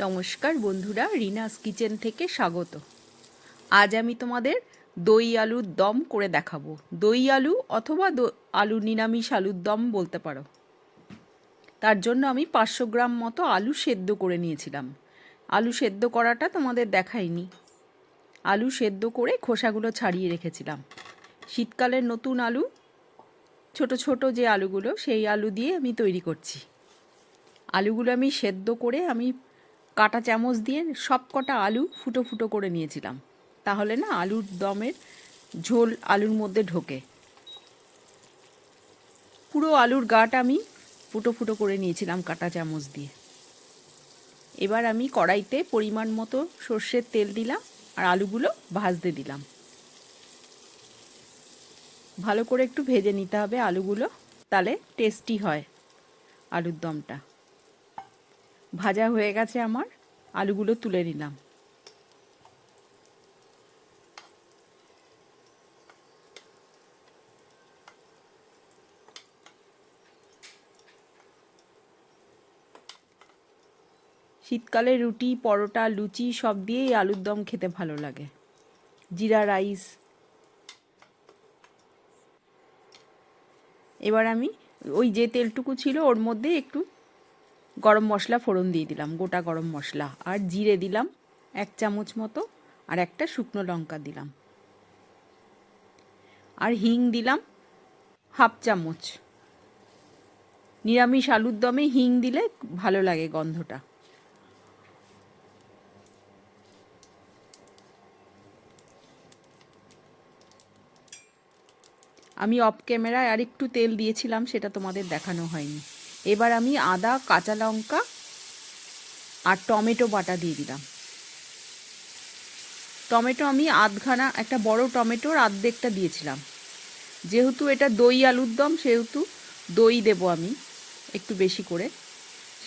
নমস্কার বন্ধুরা, রিনাস কিচেন থেকে স্বাগত। আজ আমি তোমাদের দই আলুর দম করে দেখাবো। দই আলু অথবা আলু নিরামিষ আলুর দম বলতে পারো। তার জন্য আমি পাঁচশো গ্রাম মতো আলু সেদ্ধ করে নিয়েছিলাম। আলু সেদ্ধ করাটা তোমাদের দেখাইনি। আলু সেদ্ধ করে খোসাগুলো ছাড়িয়ে রেখেছিলাম। শীতকালের নতুন আলু, ছোট ছোট যে আলুগুলো, সেই আলু দিয়ে আমি তৈরি করছি। আলুগুলো আমি সেদ্ধ করে আমি কাটা চামচ দিয়ে সব কটা আলু ফুটো ফুটো করে নিয়েছিলাম। তাহলে না আলুর দমের ঝোল আলুর মধ্যে ঢোকে। পুরো আলুর গাটা আমি ফুটো ফুটো করে নিয়েছিলাম কাটা চামচ দিয়ে। এবার আমি কড়াইতে পরিমাণ মতো সর্ষের তেল দিলাম আর আলুগুলো ভাজতে দিলাম। ভালো করে একটু ভেজে নিতে হবে আলুগুলো, তাহলে টেস্টি হয় আলুর দমটা। ভাজা হয়ে গেছে আমার, আলুগুলো তুলে নিলাম। শীতকালে রুটি, পরোটা, লুচি সব দিয়েই আলুর দম খেতে ভালো লাগে। জিরা রাইস। এবার আমি ওই যে তেলটুকু ছিল ওর মধ্যে একটু গরম মশলা ফোড়ন দিয়ে দিলাম, গোটা গরম মশলা। আর জিরে দিলাম, এক চামচ মতো, আর একটা শুকনো লঙ্কা দিলাম। আর হিং দিলাম, হাফ চামচ। নিরামিষ আলুর দমে হিং দিলে ভালো লাগে গন্ধটা। আমি অফ ক্যামেরায় আর একটু তেল দিয়েছিলাম, সেটা তোমাদের দেখানো হয়নি। এবার আমি আদা, কাঁচা লঙ্কা আর টমেটো বাটা দিয়ে দিলাম। টমেটো আমি আধখানা, একটা বড় টমেটোর আর্ধেকটা দিয়েছিলাম। যেহেতু এটা দই আলুর দম, সেহেতু দই দেবো আমি একটু বেশি করে।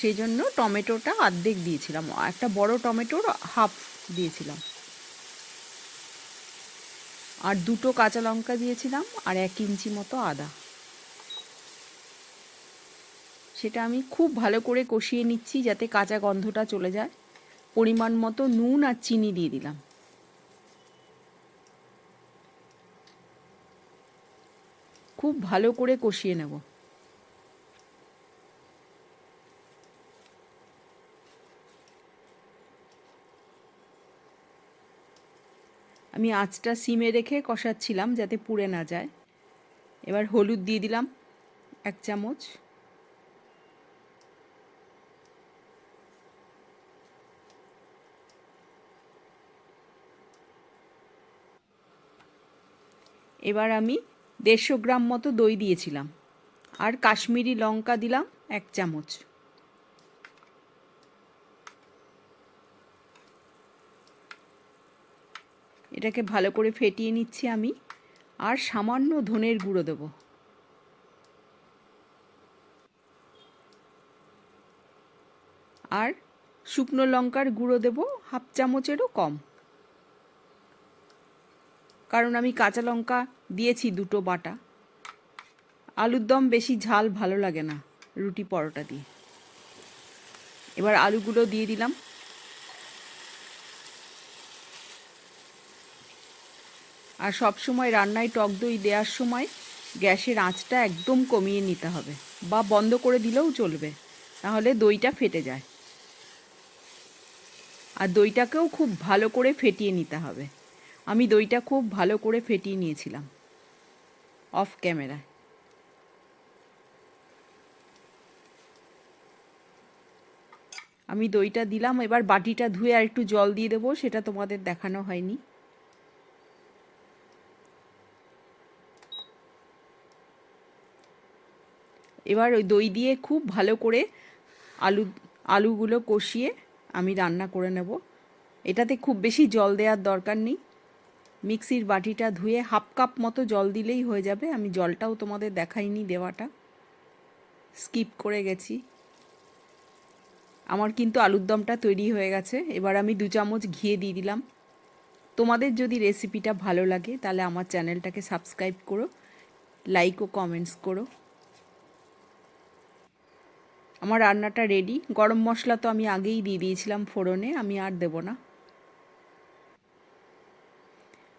সেই জন্য টমেটোটা আর্ধেক দিয়েছিলাম। একটা বড় টমেটোর হাফ দিয়েছিলাম। আর দুটো কাঁচা লঙ্কা দিয়েছিলাম আর এক ইঞ্চি মতো আদা। সেটা আমি খুব ভালো করে কষিয়ে নিচ্ছি যাতে কাঁচা গন্ধটা চলে যায়। পরিমাণ মতো নুন আর চিনি দিয়ে দিলাম। খুব ভালো করে কষিয়ে নেব। আমি আঁচটা সিমে রেখে কষাচ্ছিলাম যাতে পুড়ে না যায়। এবার হলুদ দিয়ে দিলাম এক চামচ। এবার আমি দেড়শো গ্রাম মতো দই দিয়েছিলাম। আর কাশ্মীরি লঙ্কা দিলাম এক চামচ। এটাকে ভালো করে ফেটিয়ে নিচ্ছি আমি, আর সামান্য ধনের গুঁড়ো দেবো। আর শুকনো লঙ্কার গুঁড়ো দেব, হাফ চামচেরও কম। কারণ আমি কাঁচা লঙ্কা দিয়েছি দুটো বাটা। আলুর দম বেশি ঝাল ভালো লাগে না রুটি পরোটা দিয়ে। এবার আলুগুলো দিয়ে দিলাম। আর সব সময় রান্নায় টক দই দেওয়ার সময় গ্যাসের আঁচটা একদম কমিয়ে নিতে হবে বা বন্ধ করে দিলেও চলবে তাহলে দইটা ফেটে যায়। আর দইটাকেও খুব ভালো করে ফেটিয়ে নিতে হবে। আমি দইটা খুব ভালো করে ফেটিয়ে নিয়েছিলাম। অফ ক্যামেরায় আমি দইটা দিলাম, এবার বাটিটা ধুয়ে আর একটু জল দিয়ে দেবো, সেটা তোমাদের দেখানো হয়নি। এবার ওই দই দিয়ে খুব ভালো করে আলু, আলুগুলো কষিয়ে আমি রান্না করে নেব। এটাতে খুব বেশি জল দেওয়ার দরকার নেই। মিক্সির বাটিটা ধুয়ে হাফ কাপ মতো জল দিলেই হয়ে যাবে। আমি জলটাও তোমাদের দেখাইনি দেওয়াটা। স্কিপ করে গেছি। আমার কিন্তু আলুর দমটা তৈরি হয়ে গেছে। এবার আমি দু চামচ ঘিয়ে দিয়ে দিলাম। তোমাদের যদি রেসিপিটা ভালো লাগে, তাহলে আমার চ্যানেলটাকে সাবস্ক্রাইব করো, লাইক ও কমেন্টস করো। আমার রান্নাটা রেডি। গরম মশলা তো আমি আগেই দিয়ে দিয়েছিলাম ফোড়নে, আমি আর দেবো না।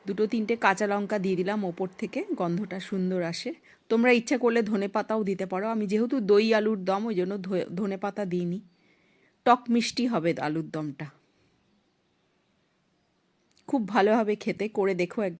দুটো তিনটে কাঁচা লঙ্কা দিয়ে দিলাম ওপর থেকে, গন্ধটা সুন্দর আসে। তোমরা ইচ্ছা করলে ধনে পাতাও দিতে পারো। আমি যেহেতু দই আলুর দম, ওই জন্য ধনে পাতা দিইনি। টক মিষ্টি হবে আলুর দমটা। খুব ভালোভাবে খেতে, করে দেখো এক